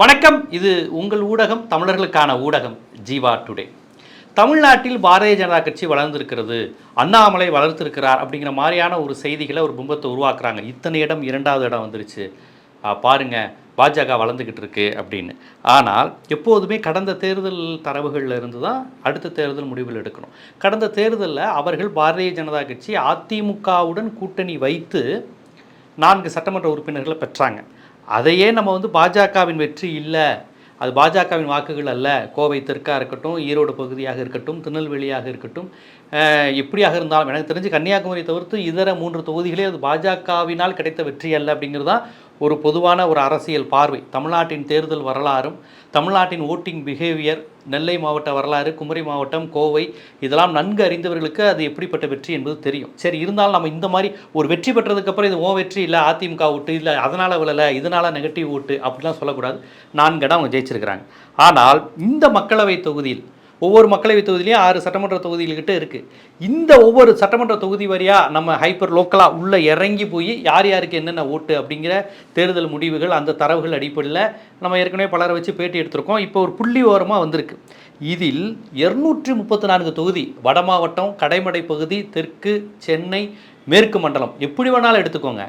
வணக்கம். இது உங்கள் ஊடகம் தமிழர்களுக்கான ஊடகம் ஜீவா டுடே. தமிழ்நாட்டில் பாரதிய ஜனதா கட்சி வளர்ந்திருக்கிறது அண்ணாமலை வளர்த்திருக்கிறார் அப்படிங்கிற மாதிரியான ஒரு செய்திகளை ஒரு பிம்பத்தை உருவாக்குறாங்க. இத்தனை இடம் இரண்டாவது இடம் வந்துருச்சு. பாருங்க பாஜக வளர்ந்துக்கிட்டு இருக்கு அப்படின்னு. ஆனால் எப்போதுமே கடந்த தேர்தல் தரவுகளில் இருந்து தான் அடுத்த தேர்தல் முடிவில் எடுக்கணும். கடந்த தேர்தலில் அவர்கள் பாரதிய ஜனதா கட்சி அதிமுகவுடன் கூட்டணி வைத்து நான்கு சட்டமன்ற உறுப்பினர்களை பெற்றாங்க. அதையே நம்ம வந்து பாஜகவின் வெற்றி இல்லை. அது பாஜகவின் வாக்குகள் அல்ல. கோவை தெற்காக இருக்கட்டும் ஈரோடு பகுதியாக இருக்கட்டும் திருநெல்வேலியாக இருக்கட்டும் எப்படியாக இருந்தாலும் எனக்கு தெரிஞ்சு கன்னியாகுமரி தவிர்த்து இதர மூன்று தொகுதிகளே அது பாஜகவினால் கிடைத்த வெற்றி அல்ல அப்படிங்கிறது தான் ஒரு பொதுவான ஒரு அரசியல் பார்வை. தமிழ்நாட்டின் தேர்தல் வரலாறும் தமிழ்நாட்டின் ஓட்டிங் பிஹேவியர் நெல்லை மாவட்ட வரலாறு குமரி மாவட்டம் கோவை இதெல்லாம் நன்கு அறிந்தவர்களுக்கு அது எப்படிப்பட்ட வெற்றி என்பது தெரியும். சரி இருந்தாலும் நம்ம இந்த மாதிரி ஒரு வெற்றி பெற்றதுக்கப்புறம் இது ஓ வெற்றி இல்லை அதிமுக ஓட்டு இல்லை அதனால் விழலை இதனால் நெகட்டிவ் ஓட்டு அப்படிலாம் சொல்லக்கூடாது. நான்கு இடம் அவங்க ஜெயிச்சிருக்கிறாங்க. ஆனால் இந்த மக்களவை தொகுதியில் ஒவ்வொரு மக்களவை தொகுதியிலையும் ஆறு சட்டமன்ற தொகுதிகள்கிட்ட இருக்குது இந்த ஒவ்வொரு சட்டமன்ற தொகுதி வரியாக நம்ம ஹைப்பர் லோக்கலாக உள்ளே இறங்கி போய் யார் யாருக்கு என்னென்ன ஓட்டு அப்படிங்கிற தேர்தல் முடிவுகள் அந்த தரவுகள் அடிப்படையில் நம்ம ஏற்கனவே பலரை வச்சு பேட்டி எடுத்திருக்கோம். இப்போ ஒரு புள்ளி ஓரமாக வந்திருக்கு. இதில் இருநூற்றி முப்பத்தி நான்கு தொகுதி வட மாவட்டம் கடைமடை பகுதி தெற்கு சென்னை மேற்கு மண்டலம். எப்படி வேணாலும் எடுத்துக்கோங்க.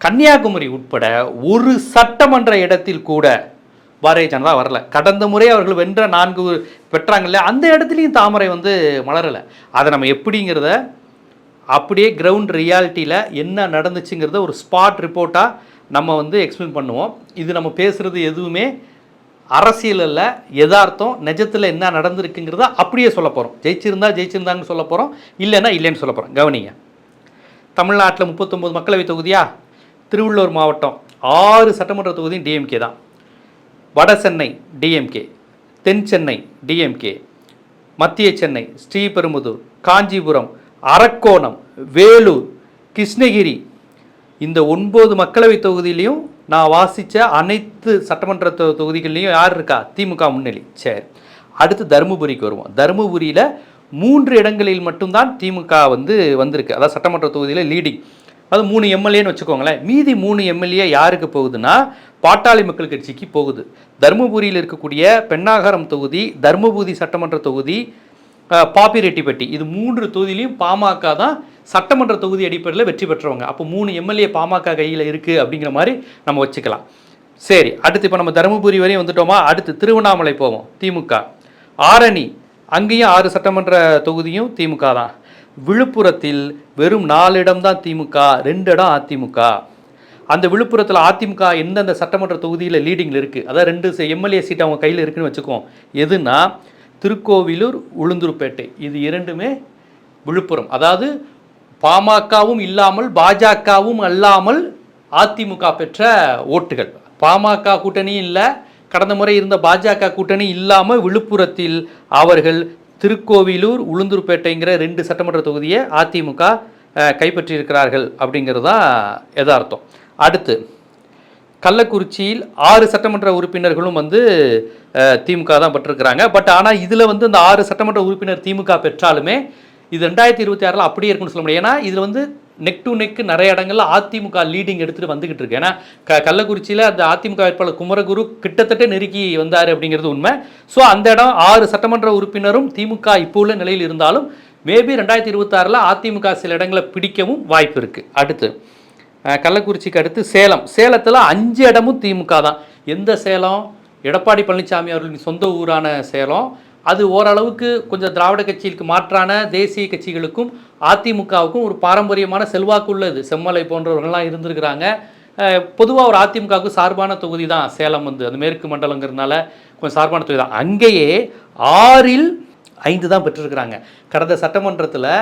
கன்னியாகுமரி உட்பட ஒரு சட்டமன்ற இடத்தில் கூட பாரதிய ஜனதா வரல. கடந்த முறை அவர்கள் வென்ற நான்கு பெற்றாங்கல்ல அந்த இடத்துலையும் தாமரை வந்து மலரலை. அதை நம்ம எப்படிங்கிறத அப்படியே கிரவுண்ட் ரியாலிட்டியில் என்ன நடந்துச்சுங்கிறத ஒரு ஸ்பாட் ரிப்போர்ட்டாக நம்ம வந்து எக்ஸ்பிளைன் பண்ணுவோம். இது நம்ம பேசுகிறது எதுவுமே அரசியலில் எதார்த்தம் நிஜத்தில் என்ன நடந்திருக்குங்கிறத அப்படியே சொல்ல போகிறோம் ஜெயிச்சிருந்தா ஜெயிச்சிருந்தாங்கன்னு சொல்ல போகிறோம் இல்லைன்னா இல்லைன்னு சொல்ல போகிறோம் கவனிங்க. தமிழ்நாட்டில் முப்பத்தொம்போது மக்களவைத் தொகுதியா? திருவள்ளூர் மாவட்டம் ஆறு சட்டமன்ற தொகுதியும் டிஎம்கே தான். வட சென்னை டிஎம்கே தென் சென்னை டிஎம்கே மத்திய சென்னை ஸ்ரீபெரும்புதூர் காஞ்சிபுரம் அரக்கோணம் வேலூர் கிருஷ்ணகிரி. இந்த ஒன்பது மக்களவை தொகுதியிலையும் நான் வாசித்த அனைத்து சட்டமன்ற தொ- தொகுதிகள்லையும் யார் இருக்கா? திமுக முன்னணி. சரி. அடுத்து தருமபுரிக்கு வருவோம். தருமபுரியில் மூன்று இடங்களில் மட்டும்தான் திமுக வந்து வந்திருக்கு. அதாவது சட்டமன்ற தொகுதியில் லீடிங் அது மூணு எம்எல்ஏன்னு வச்சுக்கோங்களேன். மீதி மூணு எம்எல்ஏ யாருக்கு போகுதுன்னா பாட்டாளி மக்கள் கட்சிக்கு போகுது. தருமபுரியில் இருக்கக்கூடிய பெண்ணாகரம் தொகுதி தருமபுரி சட்டமன்ற தொகுதி பாப்பி ரெட்டிப்பட்டி. இது மூன்று தொகுதியிலையும் பாமக தான் சட்டமன்ற தொகுதி அடிப்படையில் வெற்றி பெற்றவங்க. அப்போ மூணு எம்எல்ஏ பாமக கையில் இருக்குது அப்படிங்கிற மாதிரி நம்ம வச்சுக்கலாம். சரி அடுத்து இப்போ நம்ம தருமபுரி வரையும் வந்துட்டோமா? அடுத்து திருவண்ணாமலை போவோம் திமுக. ஆரணி அங்கேயும் ஆறு சட்டமன்ற தொகுதியும் திமுக தான். விழுப்புரத்தில் வெறும் நாலு இடம் தான் திமுக ரெண்டு இடம் அதிமுக. அந்த விழுப்புரத்தில் அதிமுக எந்தெந்த சட்டமன்ற தொகுதியில் லீடிங்கில் இருக்குது அதாவது ரெண்டு எம்எல்ஏ சீட் அவங்க கையில் இருக்குன்னு வச்சுக்கோம் எதுனா திருக்கோவிலூர் உளுந்தூர்பேட்டை. இது இரண்டுமே விழுப்புரம். அதாவது பாமகவும் இல்லாமல் பாஜகவும் அல்லாமல் அதிமுக பெற்ற ஓட்டுகள். பாமக கூட்டணியும் இல்லை. கடந்த முறை இருந்த பாஜக கூட்டணி இல்லாமல் விழுப்புரத்தில் அவர்கள் திருக்கோவிலூர் உளுந்தூர்பேட்டைங்கிற ரெண்டு சட்டமன்ற தொகுதியை அதிமுக கைப்பற்றியிருக்கிறார்கள் அப்படிங்கிறது தான் எதார்த்தம் அடுத்து கள்ளக்குறிச்சியில் ஆறு சட்டமன்ற உறுப்பினர்களும் வந்து திமுக தான் பெற்றிருக்கிறாங்க. பட் ஆனால் இதில் வந்து இந்த ஆறு சட்டமன்ற உறுப்பினர் திமுக பெற்றாலுமே இது ரெண்டாயிரத்தி இருபத்தி ஆறில் அப்படியே இருக்குன்னு சொல்ல முடியும். ஏன்னா இதில் வந்து நெக் டு நெக் நிறைய இடங்கள்ல அதிமுக லீடிங் எடுத்துகிட்டு வந்துகிட்டு இருக்கு. ஏன்னா க கள்ளக்குறிச்சியில் அந்த அதிமுக வேட்பாளர் குமரகுரு கிட்டத்தட்ட நெருக்கி வந்தார் அப்படிங்கிறது உண்மை. ஸோ அந்த இடம் ஆறு சட்டமன்ற உறுப்பினரும் திமுக இப்போ உள்ள நிலையில் இருந்தாலும் மேபி ரெண்டாயிரத்தி இருபத்தாறில் அதிமுக சில இடங்களை பிடிக்கவும் வாய்ப்பு இருக்குது அடுத்து கள்ளக்குறிச்சிக்கு அடுத்து சேலம். சேலத்தில் அஞ்சு இடமும் திமுக தான். எந்த சேலம்? எடப்பாடி பழனிசாமி அவர்களின் சொந்த ஊரான சேலம். அது ஓரளவுக்கு கொஞ்சம் திராவிட கட்சிகளுக்கு மாற்றான தேசிய கட்சிகளுக்கும் அதிமுகவுக்கும் ஒரு பாரம்பரியமான செல்வாக்கு உள்ளது. செம்மலை போன்றவர்கள்லாம் இருந்திருக்கிறாங்க. பொதுவாக ஒரு அதிமுகவுக்கு சார்பான தொகுதி தான் சேலம் வந்து. அந்த மேற்கு மண்டலங்கிறதுனால கொஞ்சம் சார்பான தொகுதி தான். அங்கேயே ஆறில் ஐந்து தான் பெற்றிருக்கிறாங்க. கடந்த சட்டமன்றத்தில்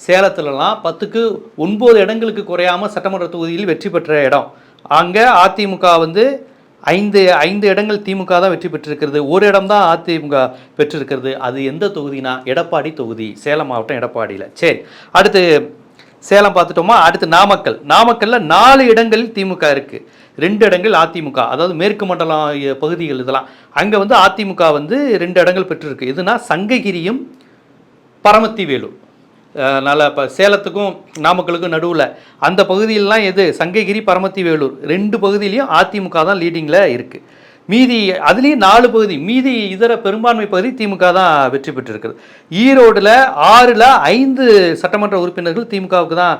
சேலத்துலலாம் பத்துக்கு ஒன்பது இடங்களுக்கு குறையாமல் சட்டமன்ற தொகுதியில் வெற்றி பெற்ற இடம். அங்கே அதிமுக வந்து ஐந்து ஐந்து இடங்கள் திமுக தான் வெற்றி பெற்றிருக்கிறது. ஒரு இடம் தான் அதிமுக பெற்றிருக்கிறது. அது எந்த தொகுதினா எடப்பாடி தொகுதி சேலம் மாவட்டம் எடப்பாடியில். சரி அடுத்து சேலம் பார்த்துட்டோமா? அடுத்து நாமக்கல். நாமக்கல்ல நாலு இடங்களில் திமுக இருக்குது ரெண்டு இடங்கள் அதிமுக அதாவது மேற்கு மண்டலம் பகுதிகள் இதெல்லாம். அங்கே வந்து அதிமுக வந்து ரெண்டு இடங்கள் பெற்றிருக்கு. இதுனா சங்ககிரியும் பரமத்தி வேலூர் நல்ல இப்போ சேலத்துக்கும் நாமக்கலுக்கும் நடுவில். அந்த பகுதியிலலாம் எது? சங்ககிரி பரமத்தி வேலூர் ரெண்டு பகுதியிலையும் அதிமுக தான் லீடிங்கில் இருக்குது மீதி அதுலேயும் நாலு பகுதி மீதி இதர பெரும்பான்மை பகுதி திமுக தான் வெற்றி பெற்றிருக்குது. ஈரோடில் ஆறில் ஐந்து சட்டமன்ற உறுப்பினர்கள் திமுகவுக்கு தான்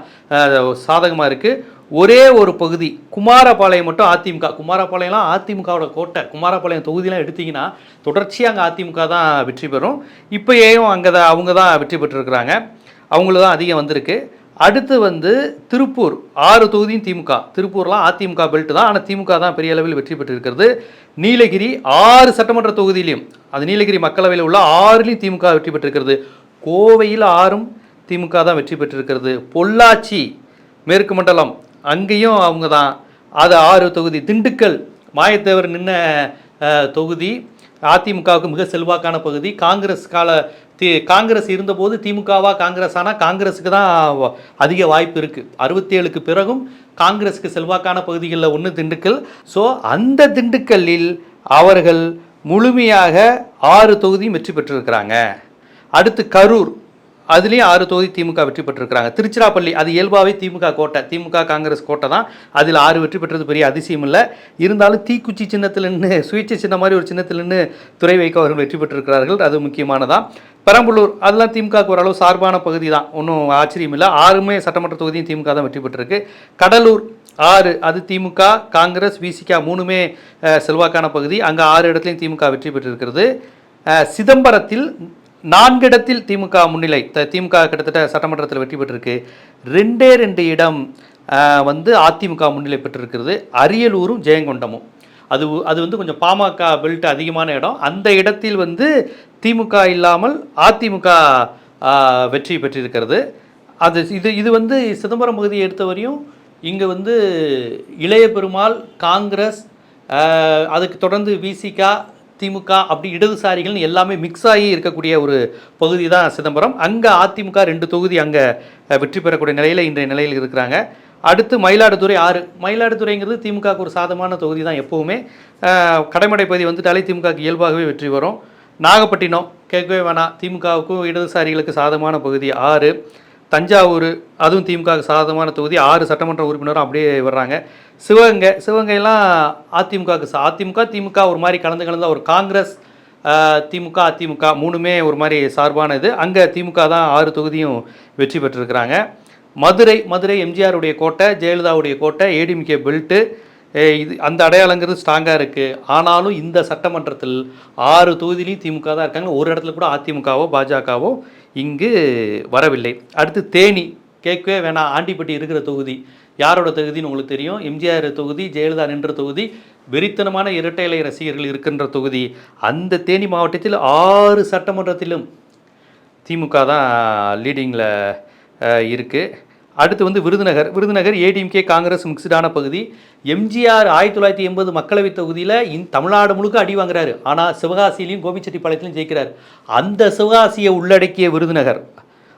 சாதகமாக இருக்குது ஒரே ஒரு பகுதி குமாரபாளையம் மட்டும் அதிமுக. குமாரபாளையம்லாம் அதிமுகவோட கோட்டை. குமாரபாளையம் தொகுதியெலாம் எடுத்திங்கன்னா தொடர்ச்சியாக அங்கே அதிமுக தான் வெற்றி பெறும். இப்போயும் அங்கே தான் அவங்க தான் வெற்றி பெற்றிருக்கிறாங்க. அவங்களுக்கு தான் அதிகம் வந்திருக்கு. அடுத்து வந்து திருப்பூர் ஆறு தொகுதியும் திமுக. திருப்பூர்லாம் அதிமுக பெல்ட் தான். ஆனால் திமுக தான் பெரிய அளவில் வெற்றி பெற்றிருக்கிறது. நீலகிரி ஆறு சட்டமன்ற தொகுதியிலையும் அது நீலகிரி மக்களவையில் உள்ள ஆறுலையும் திமுக வெற்றி பெற்றிருக்கிறது. கோவையில் ஆறும் திமுக தான் வெற்றி பெற்றிருக்கிறது. பொள்ளாச்சி மேற்கு மண்டலம் அங்கேயும் அவங்க தான். அது ஆறு தொகுதி. திண்டுக்கல் மாயத்தேவர் நின்ன தொகுதி. அதிமுகவுக்கு மிக செல்வாக்கான பகுதி. காங்கிரஸ் கால தி காங்கிரஸ் இருந்தபோது திமுகவா காங்கிரஸ் ஆனால் காங்கிரஸுக்கு தான் அதிக வாய்ப்பு இருக்குது அறுபத்தேழுக்கு பிறகும் காங்கிரஸுக்கு செல்வாக்கான பகுதிகளில் ஒன்று திண்டுக்கல். ஸோ அந்த திண்டுக்கல்லில் அவர்கள் முழுமையாக ஆறு தொகுதியும் வெற்றி பெற்றிருக்கிறாங்க. அடுத்து கரூர். அதுலேயும் ஆறு தொகுதி திமுக வெற்றி பெற்றிருக்கிறாங்க. திருச்சிராப்பள்ளி அது இயல்பாகவே திமுக கோட்டை. திமுக காங்கிரஸ் கோட்டை தான். அதில் ஆறு வெற்றி பெற்றது பெரிய அதிசயம் இல்லை. இருந்தாலும் தீக்குச்சி சின்னத்தில் நின்று சுயேட்சை சின்ன மாதிரி ஒரு சின்னத்தில் நின்று துறை வைக்க அவர்கள் வெற்றி பெற்றிருக்கிறார்கள். அது முக்கியமானதான் பெரம்பலூர் அதெல்லாம் திமுகவுக்கு ஓரளவு சார்பான பகுதி தான் ஒன்றும் ஆச்சரியம் இல்லை. ஆறுமே சட்டமன்ற தொகுதியும் திமுக தான் வெற்றி பெற்றிருக்கு. கடலூர் ஆறு அது திமுக காங்கிரஸ் விசிகா மூணுமே செல்வாக்கான பகுதி. அங்கே ஆறு இடத்துலையும் திமுக வெற்றி பெற்றிருக்கிறது. அஹ், சிதம்பரத்தில் நான்கிடத்தில் திமுக முன்னிலை. த- திமுக கிட்டத்தட்ட சட்டமன்றத்தில் வெற்றி பெற்றிருக்கு. ரெண்டே ரெண்டு இடம் வந்து அதிமுக முன்னிலை பெற்றிருக்கிறது. அரியலூரும் ஜெயங்கொண்டமும். அது அது வந்து கொஞ்சம் பாமக பெல்ட் அதிகமான இடம். அந்த இடத்தில் வந்து திமுக இல்லாமல் அதிமுக வெற்றி பெற்றிருக்கிறது. அது இது இது வந்து சிதம்பரம் பகுதியை எடுத்தவரையும் இங்கே வந்து இளைய பெருமாள் காங்கிரஸ் அதுக்கு தொடர்ந்து விசிகா திமுக அப்படி இடதுசாரிகள்னு எல்லாமே மிக்ஸ் ஆகி இருக்கக்கூடிய ஒரு பகுதி தான் சிதம்பரம். அங்கே அதிமுக ரெண்டு தொகுதி அங்கே வெற்றி பெறக்கூடிய நிலையில் இன்றைய நிலையில் இருக்கிறாங்க. அடுத்து மயிலாடுதுறை ஆறு. மயிலாடுதுறைங்கிறது திமுகவுக்கு ஒரு சாதமான தொகுதி தான் எப்போவுமே கடைமடை பகுதி வந்துட்டாலே திமுகவுக்கு இயல்பாகவே வெற்றி வரும். நாகப்பட்டினம் கேட்கவே வேணாம். திமுகவுக்கும் இடதுசாரிகளுக்கு சாதமான பகுதி ஆறு. தஞ்சாவூர் அதுவும் திமுகவுக்கு சாதகமான தொகுதி ஆறு சட்டமன்ற உறுப்பினரும் அப்படியே வர்றாங்க. சிவகங்கை சிவகங்கைலாம் அதிமுகவுக்கு சா- அதிமுக திமுக ஒரு மாதிரி கலந்து கலந்த ஒரு காங்கிரஸ் திமுக அதிமுக மூணுமே ஒரு மாதிரி சார்பான இது. அங்கே திமுக தான் ஆறு தொகுதியும் வெற்றி பெற்றிருக்கிறாங்க. மதுரை மதுரை எம்ஜிஆருடைய கோட்டை ஜெயலலிதாவுடைய கோட்டை ஏடிஎம்கே பெல்ட்டு இது அந்த அடையாளங்கிறது ஸ்ட்ராங்காக இருக்குது ஆனாலும் இந்த சட்டமன்றத்தில் ஆறு தொகுதியிலையும் திமுக தான் இருக்காங்க. ஒரு இடத்துல கூட அதிமுகவோ பாஜகவோ இங்கு வரவில்லை. அடுத்து தேனி கேட்கவே வேணாம். ஆண்டிப்பட்டி இருக்கிற தொகுதி. யாரோட தொகுதின்னு உங்களுக்கு தெரியும்? எம்ஜிஆர் தொகுதி ஜெயலலிதா நின்ற தொகுதி வெறித்தனமான இரட்டை இலை ரசிகர்கள் இருக்கின்ற தொகுதி. அந்த தேனி மாவட்டத்தில் ஆறு சட்டமன்றத்திலும் திமுக தான் லீடிங்கில் இருக்குது அடுத்து வந்து விருதுநகர். விருதுநகர் ஏடிஎம்கே காங்கிரஸ் மிக்சடான பகுதி. எம்ஜிஆர் ஆயிரத்தி தொள்ளாயிரத்தி எண்பது மக்களவைத் தொகுதியில் இந் தமிழ்நாடு முழுக்க அடி வாங்குறாரு. ஆனால் சிவகாசியிலையும் கோபிச்செட்டிப்பாளையத்திலையும் ஜெயிக்கிறார். அந்த சிவகாசியை உள்ளடக்கிய விருதுநகர்.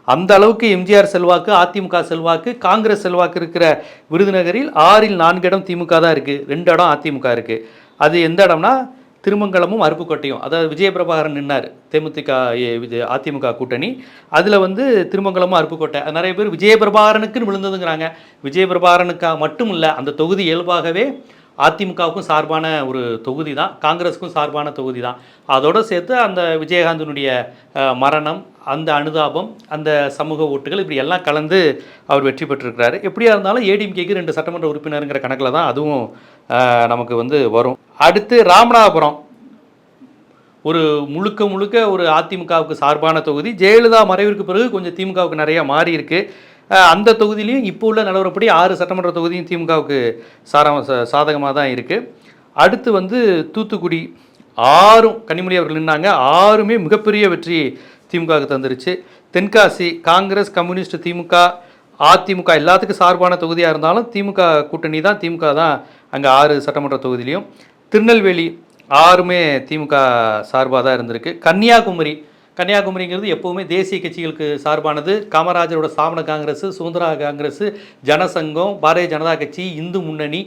அந்த அளவுக்கு எம்ஜிஆர் செல்வாக்கு அதிமுக செல்வாக்கு காங்கிரஸ் செல்வாக்கு இருக்கிற விருதுநகரில் ஆறில் நான்கு இடம் திமுக தான் இருக்குது ரெண்டு இடம் அதிமுக இருக்குது அது எந்த இடம்னா திருமங்கலமும் அருப்புக்கோட்டையும் அதாவது விஜயபிரபாகரன் நின்னார். தேமுதிக அதிமுக கூட்டணி. அதில் வந்து திருமங்கலமும் அருப்புக்கோட்டை நிறைய பேர் விஜயபிரபாகரனுக்குன்னு விழுந்ததுங்கிறாங்க. விஜயபிரபாகரனுக்காக மட்டும் இல்லை அந்த தொகுதி இயல்பாகவே அதிமுகவுக்கும் சார்பான ஒரு தொகுதி தான் காங்கிரஸுக்கும் சார்பான தொகுதி தான் அதோடு சேர்த்து அந்த விஜயகாந்தனுடைய மரணம் அந்த அனுதாபம் அந்த சமூக ஓட்டுகள் இப்படி எல்லாம் கலந்து அவர் வெற்றி பெற்றிருக்கிறாரு. எப்படியா இருந்தாலும் ஏடிஎம்கேக்கு ரெண்டு சட்டமன்ற உறுப்பினருங்கிற கணக்கில் தான் அதுவும் நமக்கு வந்து வரும். அடுத்து ராமநாதபுரம். ஒரு முழுக்க முழுக்க ஒரு அதிமுகவுக்கு சார்பான தொகுதி. ஜெயலலிதா மறைவிற்கு பிறகு கொஞ்சம் திமுகவுக்கு நிறையா மாறி இருக்குது அந்த தொகுதியிலையும் இப்போ உள்ள நிலவரப்படி ஆறு சட்டமன்ற தொகுதியும் திமுகவுக்கு சாரம் சாதகமாக தான் இருக்குது அடுத்து வந்து தூத்துக்குடி ஆறும் கனிமொழி அவர்கள் நின்னாங்க. ஆறுமே மிகப்பெரிய வெற்றி திமுகவுக்கு தந்துருச்சு. தென்காசி காங்கிரஸ் கம்யூனிஸ்ட் திமுக அதிமுக எல்லாத்துக்கும் சார்பான தொகுதியாக இருந்தாலும் திமுக கூட்டணி தான். திமுக தான் அங்கே ஆறு சட்டமன்ற தொகுதியிலையும். திருநெல்வேலி ஆறுமே திமுக சார்பாக தான் இருந்திருக்கு. கன்னியாகுமரி கன்னியாகுமரிங்கிறது எப்போவுமே தேசிய கட்சிகளுக்கு சார்பானது. காமராஜரோட சாமண காங்கிரஸ் சுதந்திரா காங்கிரஸ் ஜனசங்கம் பாரதிய ஜனதா கட்சி இந்து முன்னணி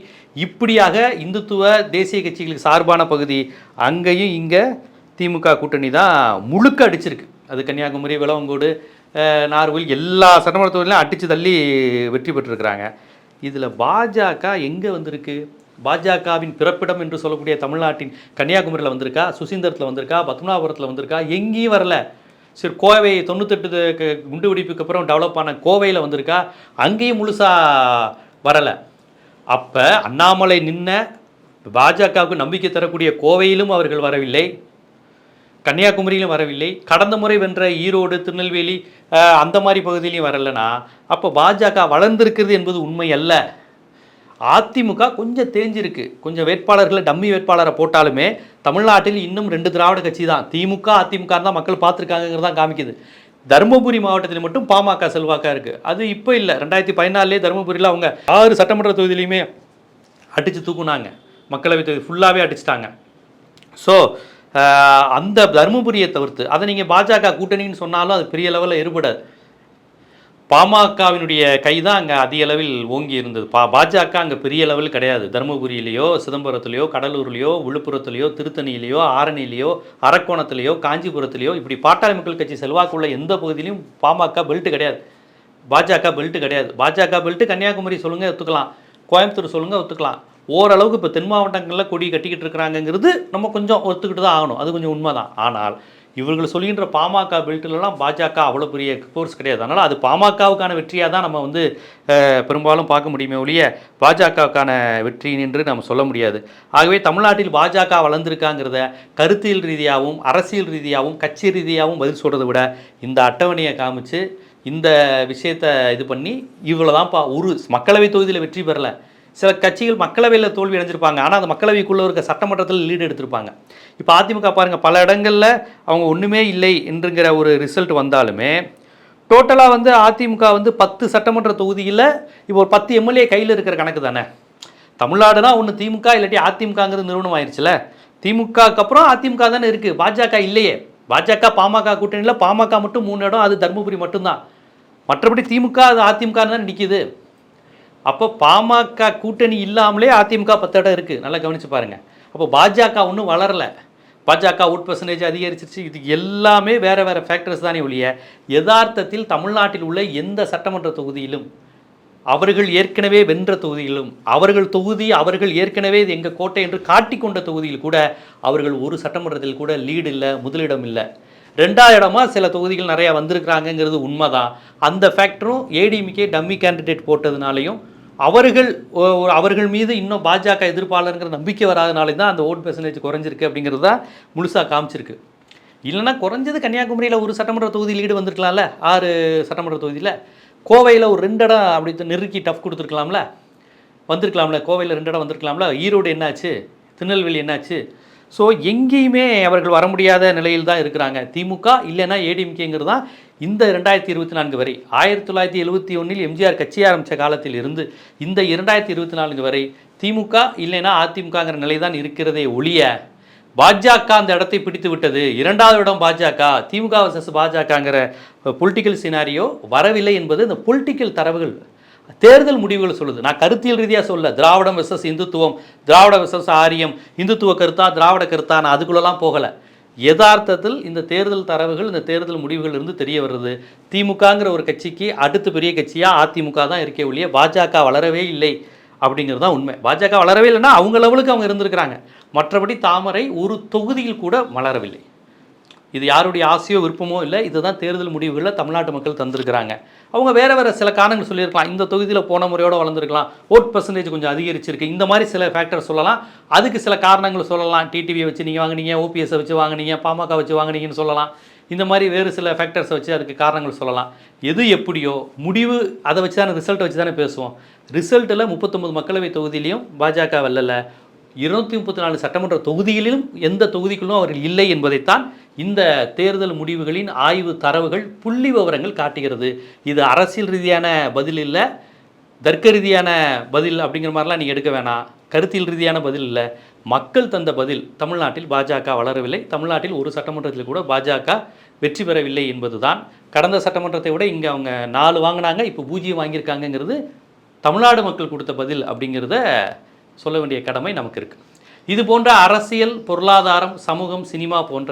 இப்படியாக இந்துத்துவ தேசிய கட்சிகளுக்கு சார்பான பகுதி அங்கேயும் இங்கே திமுக கூட்டணி தான் முழுக்க அடிச்சிருக்கு. அது கன்னியாகுமரி விளவங்கோடு நார்வில் எல்லா சட்டமன்ற தொகுதியிலும் அடித்து தள்ளி வெற்றி பெற்றிருக்கிறாங்க. இதில் பாஜக எங்கே வந்திருக்கு? பாஜகவின் பிறப்பிடம் என்று சொல்லக்கூடிய தமிழ்நாட்டின் கன்னியாகுமரியில் வந்திருக்கா சுசீந்தரத்தில் வந்திருக்கா பத்மநாபுரத்தில் வந்திருக்கா எங்கேயும் வரல. சரி கோவை தொண்ணூத்தெட்டு குண்டு வெடிப்புக்கு அப்புறம் டெவலப் ஆன கோவையில் வந்திருக்கா அங்கேயும் முழுசாக வரலை. அப்போ அண்ணாமலை நின்ன பாஜகவுக்கு நம்பிக்கை தரக்கூடிய கோவையிலும் அவர்கள் வரவில்லை கன்னியாகுமரியிலும் வரவில்லை. கடந்த முறை வென்ற ஈரோடு திருநெல்வேலி அந்த மாதிரி பகுதியிலையும் வரலைன்னா அப்போ பாஜக வளர்ந்திருக்கிறது என்பது உண்மை அல்ல. அதிமுக கொஞ்சம் தேஞ்சிருக்கு. கொஞ்சம் வேட்பாளர்களை டம்மி வேட்பாளரை போட்டாலுமே தமிழ்நாட்டில் இன்னும் ரெண்டு திராவிட கட்சி தான் திமுக அதிமுக தான் மக்கள் பார்த்துருக்காங்கிறதான் காமிக்குது. தருமபுரி மாவட்டத்தில் மட்டும் பாமக செல்வாக்கா இருக்குது அது இப்போ இல்லை. ரெண்டாயிரத்தி பதினாலே தருமபுரியில் அவங்க ஆறு சட்டமன்ற தொகுதியிலையுமே அடித்து தூக்குனாங்க. மக்களவை தொகுதி ஃபுல்லாகவே அடிச்சிட்டாங்க. ஸோ அந்த தருமபுரியை தவிர்த்து அதை நீங்கள் பாஜக கூட்டணின்னு சொன்னாலும் அது பெரிய லெவலில் ஏற்படாது. பாமகவினுடைய கை தான் அங்கே அதிக அளவில் ஓங்கி இருந்தது. பா பாஜக அங்கே பெரிய லெவல் கிடையாது. தருமபுரியிலையோ சிதம்பரத்துலையோ கடலூர்லையோ விழுப்புரத்துலையோ திருத்தணியிலையோ ஆரணியிலையோ அரக்கோணத்துலையோ காஞ்சிபுரத்துலேயோ இப்படி பாட்டாளி மக்கள் கட்சி செல்வாக்குள்ள எந்த பகுதியிலையும் பாமக பெல்ட் கிடையாது. பாஜக பெல்ட்டு கிடையாது. பாஜக பெல்ட்டு கன்னியாகுமரி சொல்லுங்கள் ஒத்துக்கலாம். கோயம்புத்தூர் சொல்லுங்கள் ஒத்துக்கலாம். ஓரளவுக்கு இப்போ தென் மாவட்டங்களில் கொடி கட்டிக்கிட்டு இருக்கிறாங்கங்கிறது நம்ம கொஞ்சம் ஒத்துக்கிட்டு தான் ஆகணும். அது கொஞ்சம் உண்மை தான் ஆனால் இவர்கள் சொல்கின்ற பாமக பெல்ட்லலாம் பாஜக அவ்வளோ பெரிய கோர்ஸ் கிடையாது. அதனால் அது பாமகவுக்கான வெற்றியாக தான் நம்ம வந்து பெரும்பாலும் பார்க்க முடியுமே ஒழிய பாஜகவுக்கான வெற்றி என்று நம்ம சொல்ல முடியாது. ஆகவே தமிழ்நாட்டில் பாஜக வளர்ந்துருக்காங்கிறத கருத்தியல் ரீதியாகவும் அரசியல் ரீதியாகவும் கட்சி ரீதியாகவும் பதில் சொல்கிறத விட இந்த அட்டவணையை காமிச்சு இந்த விஷயத்தை இது பண்ணி இவ்வளோ தான்ப்பா ஒரு மக்களவை தொகுதியில் வெற்றி பெறலை. சில கட்சிகள் மக்களவையில் தோல்வி அடைஞ்சிருப்பாங்க. ஆனால் அந்த மக்களவைக்குள்ளே இருக்க சட்டமன்றத்தில் லீடு எடுத்திருப்பாங்க. இப்போ அதிமுக பாருங்கள் பல இடங்களில் அவங்க ஒன்றுமே இல்லை என்றுங்கிற ஒரு ரிசல்ட் வந்தாலுமே டோட்டலாக வந்து அதிமுக வந்து பத்து சட்டமன்ற தொகுதியில் இப்போ ஒரு பத்து எம்எல்ஏ கையில் இருக்கிற கணக்கு தானே? தமிழ்நாடுனா ஒன்று திமுக இல்லாட்டி அதிமுகங்கிறது நிறுவனம் ஆயிடுச்சுல திமுகக்கு அப்புறம் அதிமுக தானே இருக்குது பாஜக இல்லையே. பாஜக பாமக கூட்டணியில் பாமக மட்டும் மூணு இடம் அது தருமபுரி மட்டும்தான். மற்றபடி திமுக அது அதிமுக தான் நிற்கிது அப்போ பாமக கூட்டணி இல்லாமலே அதிமுக பத்து இடம் இருக்குது நல்லா கவனித்து பாருங்கள் அப்போ பாஜக ஒன்றும் வளரல. பாஜக ஓட் பர்சன்டேஜ் அதிகரிச்சிருச்சு. இது எல்லாமே வேறு வேறு ஃபேக்டர்ஸ் தானே ஒழிய யதார்த்தத்தில் தமிழ்நாட்டில் உள்ள எந்த சட்டமன்ற தொகுதியிலும் அவர்கள் ஏற்கனவே வென்ற தொகுதியிலும் அவர்கள் தொகுதி அவர்கள் ஏற்கனவே இது எங்கள் கோட்டை என்று காட்டிக்கொண்ட தொகுதியில் கூட அவர்கள் ஒரு சட்டமன்றத்தில் கூட லீடு இல்லை முதலிடம் இல்லை. ரெண்டாவது இடமா சில தொகுதிகள் நிறையா வந்திருக்கிறாங்கங்கிறது உண்மைதான். அந்த ஃபேக்டரும் ஏடிஎம்கே டம்மி கேண்டிடேட் போட்டதுனாலையும் அவர்கள் அவர்கள் மீது இன்னும் பாஜக எதிர்ப்பாளருங்கிற நம்பிக்கை வராதனாலே தான் அந்த ஓட் பெர்சன்டேஜ் குறைஞ்சிருக்கு அப்படிங்கிறது தான் முழுசாக காமிச்சிருக்கு. இல்லைன்னா குறைஞ்சது கன்னியாகுமரியில் ஒரு சட்டமன்ற தொகுதி லீடு வந்திருக்கலாம்ல? ஆறு சட்டமன்ற தொகுதியில். கோவையில் ஒரு ரெண்டு இடம் அப்படி நெருக்கி டஃப் கொடுத்துருக்கலாம்ல? வந்திருக்கலாம்ல? கோவையில் ரெண்டு இடம் வந்திருக்கலாம்ல? ஈரோடு என்னாச்சு? திருநெல்வேலி என்னாச்சு? ஸோ எங்கேயுமே அவர்கள் வர முடியாத நிலையில் தான் இருக்கிறாங்க. திமுக இல்லைன்னா ஏடிஎம்கேங்கிறது தான் இந்த ரெண்டாயிரத்தி இருபத்தி நான்கு வரை. ஆயிரத்தி தொள்ளாயிரத்தி எழுபத்தி ஒன்றில் எம்ஜிஆர் கட்சி ஆரம்பித்த காலத்தில் இருந்து இந்த இரண்டாயிரத்தி இருபத்தி நான்கு வரை திமுக இல்லைன்னா அதிமுகங்கிற நிலை தான் இருக்கிறதே ஒழிய பாஜக அந்த இடத்தை பிடித்து விட்டது. இரண்டாவது இடம் பாஜக திமுக வர்சஸ் பாஜகங்கிற பொலிட்டிக்கல் சினாரியோ வரவில்லை என்பது இந்த பொலிட்டிக்கல் தரவுகள் தேர்தல் முடிவுகள் சொல்லுது. நான் கருத்தியல் ரீதியாக சொல்ல திராவிடம் விசஸ் இந்துத்துவம் திராவிட விசஸ் ஆரியம் இந்துத்துவ கருத்தா திராவிட கருத்தா நான் அதுக்குள்ளெல்லாம் போகலை. யதார்த்தத்தில் இந்த தேர்தல் தரவுகள் இந்த தேர்தல் முடிவுகள் இருந்து தெரிய வருது. திமுகங்கிற ஒரு கட்சிக்கு அடுத்த பெரிய கட்சியாக அதிமுக தான் இருக்கே ஒழிய பாஜக வளரவே இல்லை அப்படிங்கிறது தான் உண்மை. பாஜக வளரவே இல்லைன்னா அவங்க லெவலுக்கு அவங்க இருந்திருக்கிறாங்க. மற்றபடி தாமரை ஒரு தொகுதியில் கூட வளரவில்லை இது யாருடைய ஆசையோ விருப்பமோ இல்லை. இதுதான் தேர்தல் முடிவுகளில் தமிழ்நாட்டு மக்கள் தந்திருக்கிறாங்க. அவங்க வேறு வேறு சில காரணங்கள் சொல்லியிருக்கலாம். இந்த தொகுதியில் போன முறையோடு வளர்ந்துருக்கலாம். ஓட் பர்சன்டேஜ் கொஞ்சம் அதிகரிச்சிருக்கு. இந்த மாதிரி சில ஃபேக்டர் சொல்லலாம். அதுக்கு சில காரணங்கள் சொல்லலாம். டிடிவியை வச்சு நீங்கள் வாங்குனீங்க ஓபிஎஸ்ஸை வச்சு வாங்குனீங்க பாமக வச்சு வாங்குனீங்கன்னு சொல்லலாம். இந்த மாதிரி வேறு சில ஃபேக்டர்ஸை வச்சு அதுக்கு காரணங்கள் சொல்லலாம். எது எப்படியோ முடிவு அதை வச்சு தானே ரிசல்ட்டை வச்சு தானே பேசுவோம். ரிசல்ட்டில் முப்பத்தொம்பது மக்களவை தொகுதியிலையும் பாஜக வெல்லலை. இருநூற்றி முப்பத்தி நாலு சட்டமன்ற தொகுதிகளிலும் எந்த தொகுதிக்குள்ளும் அவர்கள் இல்லை என்பதைத்தான் இந்த தேர்தல் முடிவுகளின் ஆய்வு தரவுகள் புள்ளி விவரங்கள் காட்டுகிறது. இது அரசியல் ரீதியான பதில் இல்லை. தர்க்க ரீதியான பதில் அப்படிங்கிற மாதிரிலாம் நீங்கள் எடுக்க வேணாம். கருத்தியல் ரீதியான பதில் இல்லை. மக்கள் தந்த பதில் தமிழ்நாட்டில் பாஜக வளரவில்லை. தமிழ்நாட்டில் ஒரு சட்டமன்றத்தில் கூட பாஜக வெற்றி பெறவில்லை என்பதுதான். கடந்த சட்டமன்றத்தை விட இங்கே அவங்க நாலு வாங்கினாங்க இப்போ பூஜ்ஜியம் வாங்கியிருக்காங்கங்கிறது தமிழ்நாடு மக்கள் கொடுத்த பதில் அப்படிங்கிறத சொல்ல வேண்டிய கடமை நமக்கு இருக்குது இது போன்ற அரசியல் பொருளாதாரம் சமூகம் சினிமா போன்ற